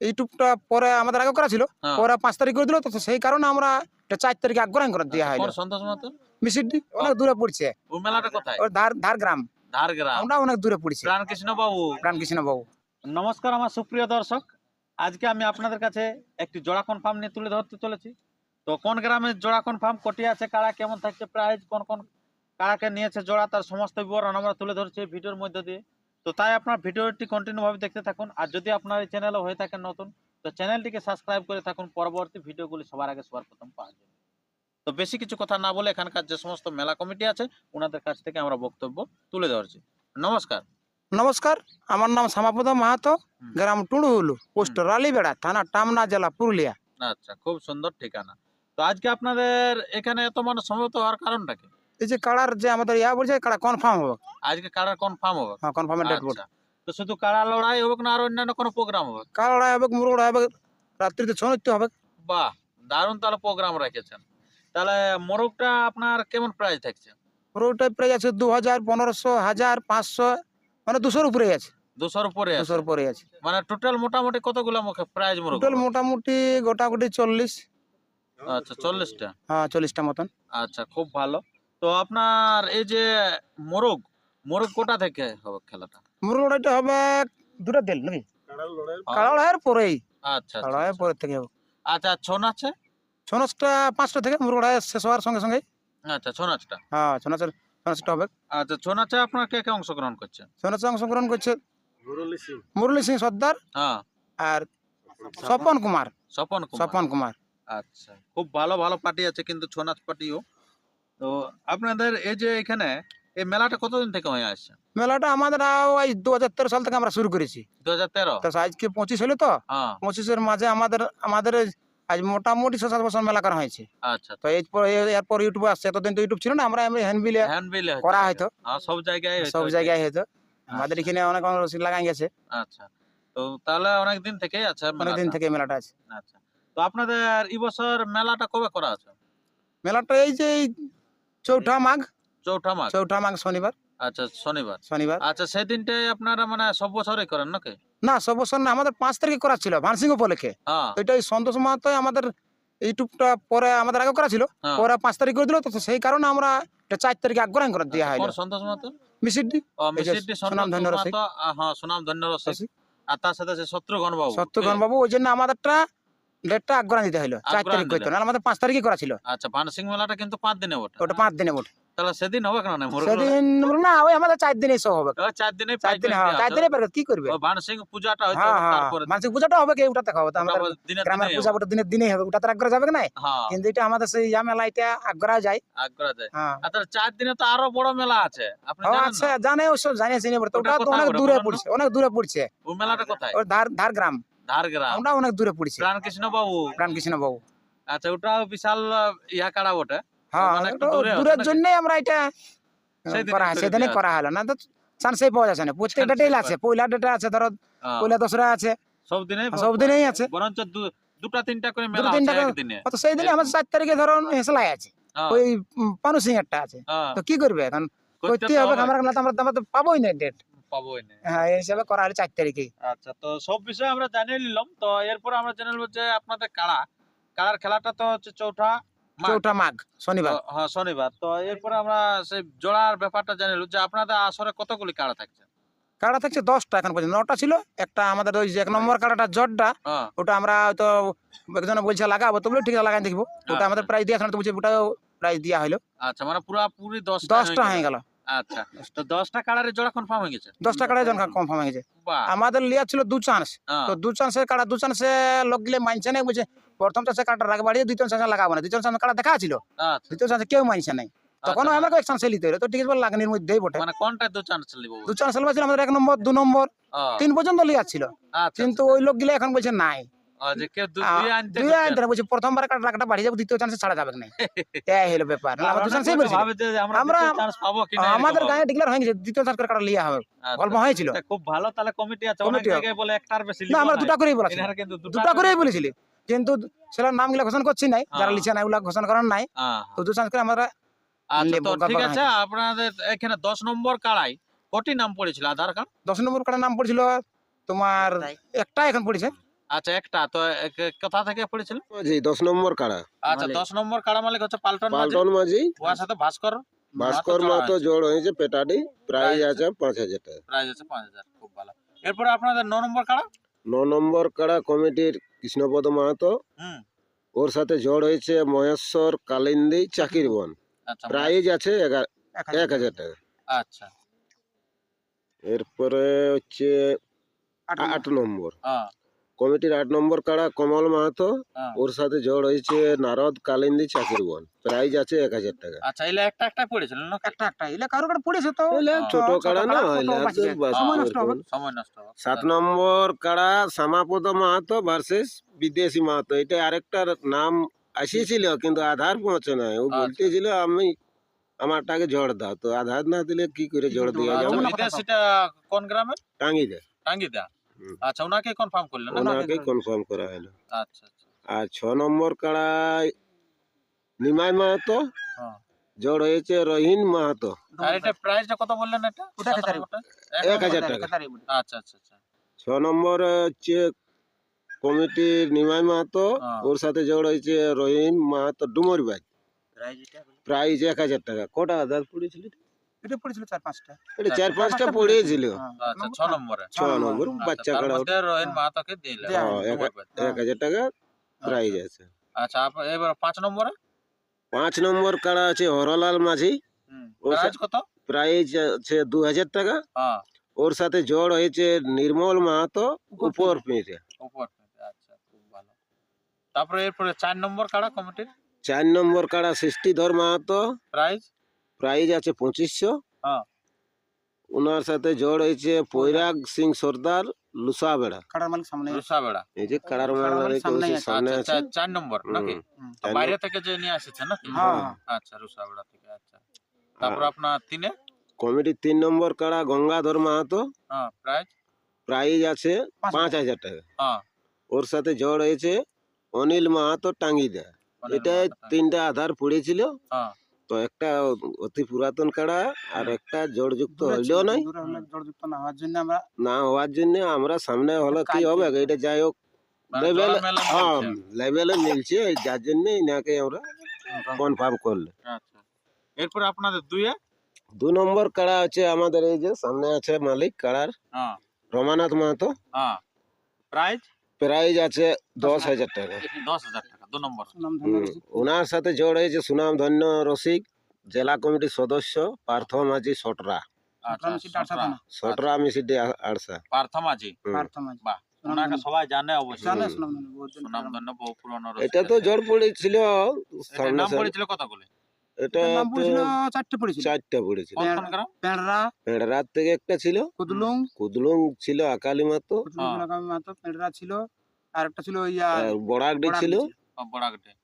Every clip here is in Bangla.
ইউটিউবটা পরে আমাদের আগে করা ছিল। হ্যাঁ। পরে পাঁচ তারিখ করে দিল তো সেই কারণে আমরা এটা চার তারিখে আগ্রহণ করে দেওয়া কোন হলো মিসিডি অনেক দূরে পড়ছে। মেলাটা কোথায়? ওর ধার ধার গ্রাম। আমরা অনেক দূরে পড়ছি। প্রাণকৃষ্ণ বাবু। রামকৃষ্ণ বাবু। নমস্কার আমার সুপ্রিয় দর্শক। আজকে আমি আপনাদের কাছে একটি জোড়া কনফার্ম নিয়ে তুলে ধরতে চলেছি। তো কোন গ্রামের জোড়া কনফার্ম কটি আছে কারা কেমন থাকছে প্রাইজ কোন কোন কারাকে নিয়েছে জোড়া তার সমস্ত বিবরণ আমরা তুলে ধরছি ভিডিওর মধ্যে দিয়ে। তো তাই আপনার ভিডিওটি কন্টিনিউ ভাবে দেখতে থাকুন। আর যদি আপনার এই চ্যানেলে হয়ে থাকেন নতুন তো চ্যানেলটিকে সাবস্ক্রাইব করে থাকুন। পরবর্তী ভিডিওগুলি সবার আগে সবার প্রথম পাওয়ার জন্য। তো বেশি কিছু কথা না বলে এখানকার যে সমস্ত মেলা কমিটি আছে ওনাদের কাছ থেকে আমরা বক্তব্য তুলে ধরছি। নমস্কার। নমস্কার আমার নাম শ্যামাপদ মাহাতো। গ্রাম টুড়ুহুলু পোস্ট রালিবেড়া থানা টামনা জেলা পুরুলিয়া। আচ্ছা খুব সুন্দর ঠিকানা। তো আজকে আপনাদের এখানে এত মানুষ সমবেত হওয়ার কারণটা কি? এই যে কাড়ার যে আমাদের ইয়া বলছে কাড়া কনফার্ম হবে। আজকে কাড়ার কনফার্ম হবে? হ্যাঁ কনফার্মের ডেট আচ্ছা। তো শুধু কাড়া লড়াই হবে না আর অন্যান্য কোনো প্রোগ্রাম হবে কাড়া হবে মুরগড়া হবে রাত্রিতে ছৌ নৃত্য হবে। বাহ দারুণ তাহলে প্রোগ্রাম রেখেছেন। তাহলে মোরগটা আপনার কেমন প্রাইস থাকছে? পুরোটাই প্রায় আছে দু হাজার পনেরোশো হাজার পাঁচশো মানে দুশোর উপরে আছে। দুশোর উপরে দুশোর উপরে আছে। মানে টোটাল মোটামুটি কতগুলো প্রাইজ মোরগ টোটাল মোটামুটি গোটাগুটি চল্লিশ। আচ্ছা চল্লিশটা? হ্যাঁ চল্লিশটা মতন। আচ্ছা খুব ভালো। তো আপনার এই যে মোরগ মোরগ কোটা থেকে হবে খেলাটা? মুরগড়াইটা হবে দুটো দিল নাকি? কাড়াড়াইয়ের পরেই। আচ্ছা আচ্ছা, কাড়াড়াইয়ের পরের থেকে হবে। আচ্ছা ছৌ আছে ছৌ নাচটা পাঁচটা থেকে মুরগড়াই শেষ হওয়ার সঙ্গে সঙ্গে আচ্ছা ছৌ নাচটা? হ্যাঁ ছৌ নাচের ছৌ নাচটা হবে। আচ্ছা ছৌ নাচে আপনার কে কে অংশগ্রহণ করছে? ছৌ নাচে অংশগ্রহণ করছে মুরলী সিং সর্দার হ্যাঁ। আর স্বপন কুমার। স্বপন কুমার। স্বপন কুমার। আচ্ছা খুব ভালো ভালো পার্টি আছে কিন্তু ছৌ নাচ পার্টিও। তো আপনাদের এই যে এখানে এই মেলাটা কতদিন থেকে হয়ে আসছে? মেলাটা আমাদের ওই দু হাজার তেরো সাল থেকে আমরা শুরু করেছি। দু হাজার তেরো? আজকে পঁচিশ হলো তো? হ্যাঁ। পঁচিশের মাঝে আমাদের আমাদের আজ মোটামুটি ছ সাত বছর মেলা করা হয়েছে। আচ্ছা। তো এরপর এরপর ইউটিউবে আসছে। এতদিন তো ইউটিউব ছিল না আমরা এমনি হ্যান্ডবিলে হ্যান্ডবিল করা হয়তো। হ্যাঁ সব জায়গায় সব জায়গায় হয়তো। আমাদের এখানে অনেক অনেক রসিদ লাগাই গেছে। আচ্ছা। তো তাহলে অনেক দিন থেকেই আছে অনেক দিন। থেকে মেলাটা আছে। আচ্ছা। তো আপনাদের এই বছর মেলাটা কবে করা আছে? মেলাটা এই যে চৌঠা মাঘ। চৌঠা মাস চৌঠা মাঘ শনিবার। আচ্ছা শনিবার। শনিবার। আচ্ছা সেদিনটাই আপনারা মানে সব বছরই করেন নাকি? না সব বছর না আমাদের পাঁচ তারিখে করা ছিল ভানসিং উপলক্ষে। হ্যাঁ। ওইটাই সন্তোষ মাহাতো আমাদের ইউটিউবটা পরে আমাদের আগে করা ছিল হ্যাঁ। পরে পাঁচ তারিখ করে দিল তো সেই কারণে আমরা এটা চার তারিখে আগ্রহণ করে দেওয়া কোন হলো সন্তোষ মাহাতো? মিসিডি সুনাম ধন্য রসিক। হ্যাঁ সুনাম ধন্য রসিক। আর তার সাথে শত্রুঘ্ন বাবু বাবু ওই জন্য আমাদেরটা ডেটটা দিতে হলো চার তারিখ করতে। নাহলে আমাদের পাঁচ তারিখে করা ছিল। আচ্ছা ভানসিং মেলাটা কিন্তু পাঁচ দিনে ওঠে ওটা পাঁচ দিনে ওঠে তাহলে সেদিন হবে কেন না? সেদিন না ওই আমাদের চার দিনে সব হবে। চার দিনে চার দিনে হ্যাঁ চার দিনে পারবে কি করবে? ভানসিং পূজাটা হয়তো হ্যাঁ হ্যাঁ তারপরে পূজাটা হবে কি ওটা দেখা হবে তো আমাদের গ্রামের পূজা হবে। ওটা দিনের দিনেই হবে ওটা তো আগ্রহ যাবে না কিন্তু এটা আমাদের সেই মেলা এটা আগ্রহ যায়। আগ্রহ যায়। আর তাহলে চার দিনে তো আরও বড় মেলা আছে। আপনি জানেন আচ্ছা না? জানে ওসব জানে চিনি পড়তে ওটা ওটা তো অনেক দূরে পড়ছে অনেক দূরে পড়ছে। ওই মেলাটা কোথায়? ওর ধার ধার গ্রাম। ধারগ্রাম? আমরা অনেক দূরে পড়ছি। প্রাণকৃষ্ণ বাবু রামকৃষ্ণ বাবু আচ্ছা ওটাও বিশাল ইয়া কাড়া বটে? হ্যাঁ একটু ওটা দূরে আছে দূরের জন্যই আমরা এটা করা হয় করে সেদিনে করা হলো। না তো চান্সই পাওয়া যাচ্ছে না। প্রত্যেকটা ডেল আছে পয়লা ডেটা আছে ধরো হ্যাঁ, পয়লা দশরা আছে। সব দিনে সব দিনেই আছে। বরঞ্চ দুটা তিনটা করে মেলা করে- একদিনে। তো সেই দিনে আমাদের চার তারিখে ধরো হেসলাই আছে। হ্যাঁ, ওই পানু সিংহেরটা আছে। হ্যাঁ, তো কি করবে? এখন করতে হবে আমরা আমরা তো পাবোই না ডেট পাবোই না। হ্যাঁ এই হিসাবে করা হলো চার তারিখে। আচ্ছা তো সব বিষয়ে আমরা জানিয়ে নিলাম। তো এরপর আমরা যে আপনাদের কাড়া কাড়ার খেলাটা তো হচ্ছে চৌঠা চৌঠা মাঘ শনিবার। হ্যাঁ শনিবার। তো এরপরে আমরা সেই জোড়ার ব্যাপারটা জেনে যে আপনাদের আসরে কতগুলি কাড়া থাকছে? কাড়া থাকছে? দশটা এখন পর্যন্ত। নটা ছিল। একটা আমাদের ওই যে এক নম্বর কাড়াটা জটটা হ্যাঁ। ওটা আমরা হয়তো একজন বলছে লাগাবো তো বলে ঠিক লাগাই দেখব। ওটা আমাদের আচ্ছা। দিয়ে তো বলছে ওটাও প্রাইস দেওয়া হলো। আচ্ছা মানে পুরাপুরি দশটা দশটা হয়ে গেল। আচ্ছা তো দশটা কাড়ারে জোড়া কনফার্ম হয়ে গেছে? দশটা জন কনফার্ম হয়ে গেছে। আমাদের লিয়া ছিল দু চান্স হ্যাঁ, তো দু চান্সের কাড়া দু চান্সে লোক গিলে মানছে না বুঝছে? প্রথম চান্সে চান্সে লাগাবো না। চান্সে কাটা দেখা ছিল। আচ্ছা। দ্বিতীয় চান্সে কেউ মানছে নাই। তখন আচ্ছা, আমাকে এক চান্সে হলো। তো ঠিক আছে বলে লাগানির মধ্যেই বটে। মানে কোনটা দু চান্স লিব দু চান্স ছিল আমাদের এক নম্বর দু নম্বর। তিন পর্যন্ত লিয়া ছিল। আচ্ছা কিন্তু ওই লোক গিলে এখন বলছে নাই। প্রথমবার কাটা বাড়ি যাব দ্বিতীয় চান্সে ছাড়া যাবে না এই হলো ব্যাপার। আমরা দু অনেক চান্সেই লোকে বলছি ভাবে যে আমরা আমরা- দ্বিতীয় chance পাবো কি না আমাদের গায়ে ডিক্লেয়ার হয়ে গেছে দ্বিতীয় চান্স কাটা লিয়া হবে। আচ্ছা, গল্প হয়েছিল। খুব ভালো তাহলে কমিটি আছে। অনেক জায়গায় বলে একটার বেশি না আমরা দুটা করেই বলেছি। কিন্তু দুটা দুটা করেই বলেছিলি। কিন্তু সেটার নামগুলা ঘোষণা করছি নাই। যারা। লিখে নাই ওগুলা ঘোষণা করার নাই। তো দু চান্স করে আমরা আচ্ছা ঠিক আছে আপনাদের এখানে দশ নম্বর কাড়াই কটি নাম পড়েছিল? আধার কার্ড? দশ নম্বর কাটার নাম পড়ছিল তোমার একটা এখন পড়েছে। আচ্ছা একটা। তো এক- কোথা থেকে পড়েছিল? মাঝি দশ নম্বর কাড়া। আচ্ছা দশ নম্বর কাড়া মালিক হচ্ছে পাল্টন মাঝি। পাল্টন মাঝি। ওর সাথে ভাস্কর ভাস্কর আছে। জোড় হয়েছে পেটাডি প্রাইস আছে পাঁচ হাজার টাকা। প্রাইস আছে পাঁচ হাজার খুব ভালো। এরপরে আপনাদের ন নম্বর কাড়া? ন নম্বর কাড়া কমিটির কৃষ্ণপদ মাহাতো। হুম। ওর সাথে জোড় হয়েছে মহেশ্বর কালিন্দি চাকির বন। আচ্ছা প্রাইজ আছে এক হাজার টাকা। আচ্ছা। এরপরে হচ্ছে আট আট নম্বর। হ্যাঁ কমিটির আট নম্বর কাড়া কমল মাহাতো হ্যাঁ। ওর সাথে জড় হয়েছে নারদ কালিন্দি চাকির বন প্রাইজ আছে এক হাজার টাকা। আচ্ছা এলে একটা একটা পড়েছিল না একটা একটা এলে কারও কারও পড়েছে তো। হ্যাঁ, ছোট কাড়া না সময় নষ্ট সাত নম্বর কাড়া শ্যামাপদ মাহাতো ভার্সেস বিদেশি মাহাতো এটা আরেকটার নাম আসিয়েছিল কিন্তু আধার পৌঁছে নাই। ও আচ্ছা। বলতেছিল আমি আমারটাকে জড় দাও। তো আধার না দিলে কি করে জড় দিয়ে যাব? কোন গ্রামের? টাঙ্গি দে টাঙ্গিদা হুম। আচ্ছা ওনাকে কনফার্ম করলেন না? ওনাকে কনফার্ম করা হলো আচ্ছা আচ্ছা আর ছ নম্বর কাড়ায় নিমাই মাহাতো হ্যাঁ। জোড় হয়েছে রহিন মাহাতো আর এটা প্রাইসটা কত বললেন এটা। এক হাজার টাকা। আচ্ছা আচ্ছা আচ্ছা ছ নম্বর হচ্ছে কমিটির নিমাই মাহাতো হ্যাঁ। ওর সাথে জোড় হয়েছে রহিম মাহাতো ডুমুর বাই। প্রাইজ এক হাজার টাকা কটা আধার পড়েছিল এটা পড়েছিল চার পাঁচটা। এটা চার পাঁচটা পড়েছিল। হ্যাঁ, আচ্ছা ছ নম্বরে। ছ নম্বর। আচ্ছা, বাচ্চা কাড়া পেতে। এক হাজার টাকা প্রাইজ আছে। আচ্ছা এবার পাঁচ নম্বরে? পাঁচ নম্বর কাড়া আছে হরলাল মাঝি। ও প্রাইস কত? প্রাইজ আছে দু হাজার টাকা। হ্যাঁ। ওর সাথে জোড় হয়েছে নির্মল মাহাতো উপর পেতে। আচ্ছা খুব ভালো। তারপরে এরপরে চার নম্বর কাড়া কমিটির? চার নম্বর কাড়া সৃষ্টিধর মাহাতো। প্রাইস প্রাইজ আছে পঁচিশশো। হ্যাঁ। ওনার সাথে জোড় হয়েছে পৈরাগ সিং সর্দার লুসা বেড়া। কাড়ার মালিক সামনে আছে। এই যে কাড়ার কাড়ার মালিক মালিক সামনেই আছে। সামনে আচ্ছা আছে। চার- চার নম্বর নাকি? বাইরে থেকে যে নিয়ে আসছে নাকি? হ্যাঁ, হ্যাঁ। আচ্ছা রুসা থেকে আচ্ছা। তারপর আপনার তিনে? কমিটির তিন নম্বর কাড়া গঙ্গাধর মাহাতো। হ্যাঁ প্রাইজ? আছে পাঁচ হাজার। টাকা। হ্যাঁ। ওর সাথে জড় হয়েছে অনিল মাহাতো টাঙ্গিদা অনিল এটা। তিনটা আধার পড়েছিল। হ্যাঁ। তো একটা অতি পুরাতন কাড়া আর একটা জড়যুক্ত হইলেও নাই জড়যুক্ত না হওয়ার জন্য আমরা না হওয়ার জন্য আমরা সামনে হলে কি হবে? এটা যাই হোক। মানে লেভেল হ্যাঁ। লেভেলে মিলছে যার জন্য ইনাকে আমরা কনফার্ম করলে। আচ্ছা। এরপরে আপনাদের দুইয়ে? দু নম্বর কাড়া আছে আমাদের এই যে সামনে আছে মালিক কাড়ার হ্যাঁ। রমানাথ মাহাতো। প্রাইজ? প্রাইজ আছে দশ হাজার টাকা। দশ হাজার টাকা। নম্বর। ওনার সাথে জড় হয়েছে সুনাম ধন্য রসিক জেলা কমিটির সদস্য পার্থ মাঝি সটরা। আচ্ছা সটরা। আড়সা। পার্থ মাঝি পার্থ মাঝি। বাহ সুনাম ওনাকে ধন্য। সবাই জানে অবশ্যই। সুনাম ধন্য, বহুত জন সুনাম জানে। ধন্য বহু পুরনো এটা তো জোর পড়েছিল নাম পড়েছিল কতগুলো? এটা এটার পড়েছিল, চারটে পড়েছিল। চারটা পড়েছিল। কোন কোন গ্রাম? পেঁড়রা, রাত থেকে একটা ছিল। কুদলুং, কুদলুং ছিল আকালি মাতো কুদলুং হ্যাঁ। ছিল পেঁড়রা আর একটা ছিল ইয়া, বড়াগডি ছিল। ছিল।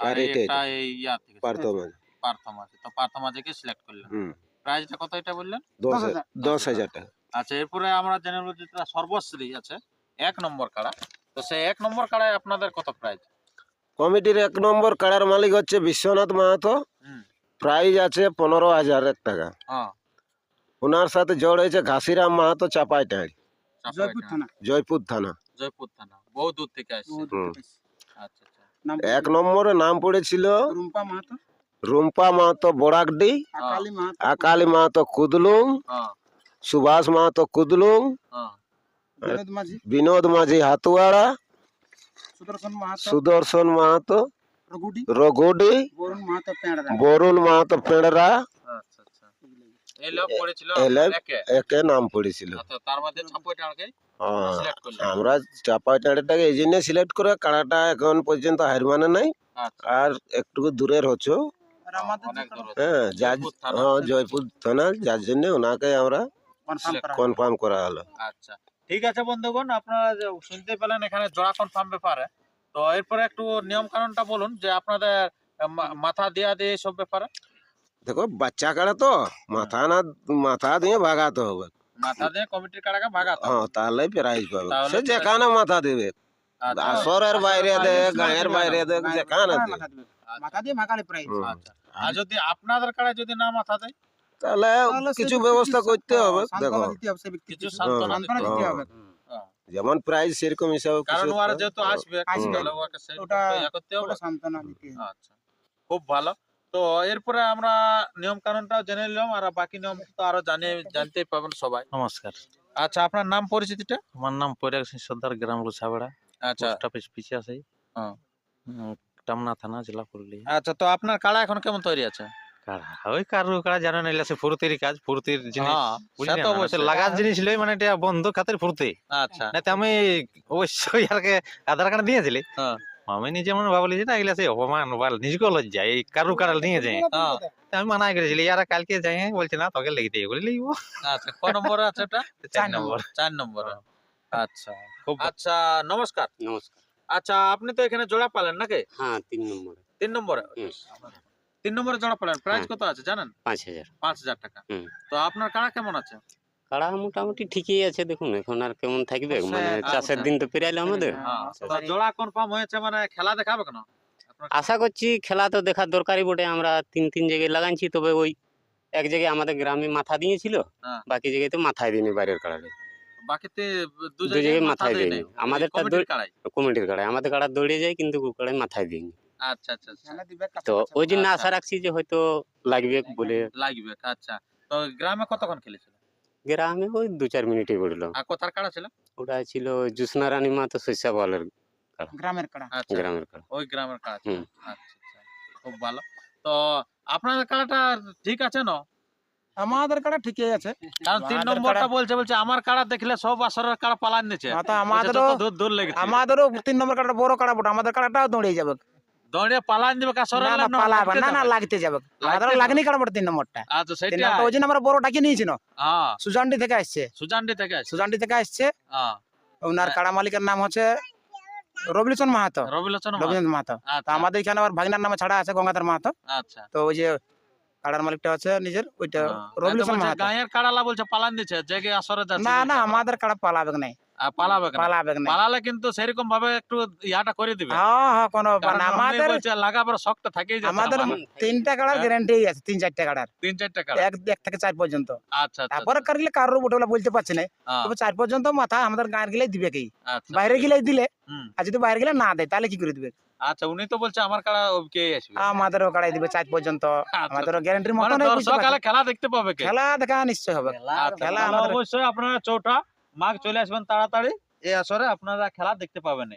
আর আর এটা এটা এই ইয়া থেকে পার্থ মাঝি। পার্থ মাঝি। তো পার্থ মাঝিকে সিলেক্ট করলেন প্রাইসটা কত এটা বললেন? দশ দশ হাজার। হাজার। দশ হাজার টাকা আচ্ছা এরপরে আমরা জেনে নেব যেটা সর্বশ্রী আছে। এক নম্বর কাড়া। তো সেই এক নম্বর কাড়ায় আপনাদের কত প্রাইস কমিটির এক নম্বর কাড়ার মালিক হচ্ছে বিশ্বনাথ মাহাতো। হুম। প্রাইজ আছে পনেরো হাজার এক টাকা। হ্যাঁ। ওনার সাথে জড় হয়েছে ঘাসিরাম মাহাতো চাপাইটাড়ি জয়পুর থানা। জয়পুর থানা। জয়পুর থানা। বহু দূর থেকে আসছে। আচ্ছা আচ্ছা। এক নম্বরে নাম পড়েছিল রুম্পা মাহাতো, রুম্পা মাহাতো বড়াকডি আকালি মাহাতো, কুদলুং হ্যাঁ সুভাষ মাহাতো কুদলুং হ্যাঁ বিনোদ মাঝি, বিনোদ মাঝি হাতুয়াড়া সুদর্শন মাহাতো, রঘুডি, বরুণ মাহাতো, পেঁড়রা। আচ্ছা আচ্ছা। একে? নাম পড়েছিল। আচ্ছা, তার মধ্যে আমরা চাপাইটাড়িটাকে এই জন্য সিলেক্ট করে কাড়াটা এখন পর্যন্ত হার মানে নাই। আচ্ছা। আর একটু দূরের হচ্ছে। হ্যাঁ যার জয়পুর থানা। হ্যাঁ জয়পুর থানা যার জন্য ওনাকে আমরা। কনফার্ম করা হলো। আচ্ছা। ঠিক আছে বন্ধুগণ আপনারা যে শুনতে পেলেন এখানে জোড়া কনফার্ম ব্যাপারে। তো এরপরে একটু নিয়ম কানুনটা বলুন যে আপনাদের মাথা দেয়া দিয়ে সব ব্যাপারে। দেখো বাচ্চা কাড়া তো মাথা না মাথা দিয়ে ভাগাতে হবে। মাথা দিয়ে কমিটির কাড়াকে ভাগাতে হবে। হ্যাঁ তাহলে প্রাইজ পাবে তাহলে সে prize- যেখানে মাথা দেবে আচ্ছা, আসরের বাইরে দে গায়ের বাইরে দে গায়ের যেখানে বাইরে দে মাথা দিবে। মাথা দিয়ে ভাগালে প্রাইজ। হুম। আচ্ছা আর যদি আপনাদের কাড়ায় যদি না মাথা দেয় তাহলে তাহলে সে কিছু ব্যক্তি ব্যবস্থা কিছু- করতে হবে সান্ত্বনা দেখো দিতে হবে সে ব্যক্তিকে কিছু কিছু সান্ত্বনা সান্ত্বনা দিতে দিতে হবে। হবে। হ্যাঁ। যেমন প্রাইস সেরকম হিসাবে কারণ কিছু ওরা একটা- যেহেতু আসবে আসবে। তাহলে ওকে সেই ওটা- তো ইয়ে করতে হবে ওটা সান্ত্বনা দিতে হবে। আচ্ছা খুব ভালো তো এরপরে আমরা নিয়ম কানুনটাও জেনে নিলাম আর বাকি নিয়ম তো আরও জানে জানতেই পাবেন সবাই। নমস্কার। আচ্ছা আপনার নাম পরিচিতিটা? আমার নাম পৈরাগ সিং সর্দার গ্রাম লুছাবেড়া আচ্ছা। পোস্ট অফিস পিছিয়ে আছে। টামনা থানা জেলা পুরুলিয়া। আচ্ছা তো আপনার কাড়া এখন কেমন তৈরি আছে? কাড়া? ওই কারু কাড়া জানো না সে ফুরতির কাজ ফুরতির জিনিস। হ্যাঁ তো না? অবশ্যই। লাগার জিনিস লই মানে এটা বন্ধ খাতের ফুরতে। আচ্ছা। না আমি অবশ্যই আর আধার কার্ড দিয়েছিলি। হ্যাঁ। আমি নিজে মনে ভাবলি যে না এগুলা সে অপমান বল নিজকে লজ্জা এই কারু কাড়া নিয়ে যায়। হ্যাঁ আমি মানা করেছিলি ইয়ারা কালকে যাই বলছে না তোকে লিখতে এগুলি লিখব আচ্ছা ক নম্বরে আছে এটা চার নম্বর। চার নম্বরে। আচ্ছা খুব আচ্ছা নমস্কার। নমস্কার। আচ্ছা আপনি তো এখানে জোড়া পালেন নাকি? হ্যাঁ তিন নম্বরে। তিন নম্বরে? তিন নম্বরে জোড়া পালেন প্রাইস হ্যাঁ। কত আছে জানেন? পাঁচ হাজার। পাঁচ হাজার টাকা। তো আপনার কাড়া কেমন আছে? কাড়া মোটামুটি ঠিকই আছে দেখুন এখন আর কেমন থাকবে? মানে। চাষের দিন তো পেরাইলো আমাদের। হ্যাঁ তো জোড়া কনফার্ম হয়েছে মানে খেলা দেখাবে কেন? আশা করছি খেলা তো দেখার দরকারই বটে আমরা তিন তিন জায়গায় লাগাইছি তবে ওই এক জায়গায় আমাদের গ্রামে মাথা দিয়েছিল হ্যাঁ। বাকি জায়গায় তো মাথায় দিইনি বাইরের কাড়ারে। বাকিতে দু দু জায়গায় জায়গায় মাথায় কমিটির কমিটির কাড়ায়। আমাদের কাড়া দৌড়ে যায় কিন্তু কাড়ায় মাথায় দিইনি আচ্ছা আচ্ছা আচ্ছা। তো ওই জন্য। আশা রাখছি যে হয়তো লাগবে। বলে লাগবে আচ্ছা। তো গ্রামে কতক্ষণ খেলেছিল? গ্রামে ওই দু চার মিনিটে পড়ল আর কোথার কাড়া ছিল? ওটা ছিল জ্যোৎস্না রানী মা তো শস্যা বলের গ্রামের কাড়া। আচ্ছা। গ্রামের কাড়া। ওই গ্রামের কাড়া আচ্ছা আচ্ছা। খুব ভালো। তো আপনাদের কাড়াটা ঠিক আছে না? আমাদের কাড়া ঠিকই আছে। কারণ তিন নম্বরটা বলছে বলছে আমার কাড়া দেখলে সব আসরের কাড়া পালান নিচে। আমাদেরও দূর দূর লেগেছে। আমাদেরও তিন নম্বর কাড়া বড় কাড়া বটে আমাদের কাড়াটাও দৌড়িয়ে যাবে। দৌড়ে পালান দিবে আসরের না না পালাবে না না লাগতে যাবে। আমাদের লাগনি কাড়া বটে তিন নম্বরটা। আচ্ছা তিন সেটা ওই জন্য আমরা বড় ডাকি নিয়েছি হ্যাঁ। সুজান্ডি থেকে আসছে। সুজানডি থেকে আছে সুজান্ডি থেকে আসছে। হ্যাঁ। ওনার কাড়া মালিকের নাম হচ্ছে রবিলোচন মাহাতো। রবিলোচন মাহাতো। মাহাতো। তো আচ্ছা আমাদের এখানে আবার ভাগনার নামে ছাড়া আছে গঙ্গাধর মাহাতো। আচ্ছা। তো ওই যে কাড়ার মালিকটা আছে নিজের ওইটা হ্যাঁ। রবিলোচন মাহাতো। গাঁয়ের কাড়ালা বলছে পালান দিচ্ছে জেগে আসরে যাচ্ছে। না না আমাদের কাড়া পালাবে নাই। আর পালাবে পালাবে পালালে কিন্তু সেরকম ভাবে একটু ইয়াটা করে দিবে। হ্যাঁ হ্যাঁ কোনো ব্যাপার কারণ না। এমনি আমাদের লাগাবার শখটা থাকেই যাচ্ছে আমাদের তিনটা কাড়ার। গ্যারান্টি আছে তিন চারটা কাড়ার তিন চারটা কাড়া এক এক থেকে চার পর্যন্ত। আচ্ছা আচ্ছা তারপরে কারলে কারোর বটে বলতে পারছি না। তবে চার পর্যন্ত মাথা আমাদের দিবে কি আচ্ছা বাইরে গেলে দিলে আর যদি বাইরে গেলে না দেয় তাহলে কি করে দিবে? আচ্ছা উনি তো বলছে আমার কাড়া কে আসবে। আমাদেরও কাড়াই দিবে চার পর্যন্ত। আচ্ছা। আমাদেরও গ্যারান্টির মানে মতো। আলে খেলা দেখতে পাবে খেলা দেখা নিশ্চয় হবে। আচ্ছা, খেলা অবশ্যই আপনারা চৌঠা মাঘ চলে আসবেন তাড়াতাড়ি। এই আসরে আপনারা খেলা দেখতে পাবেন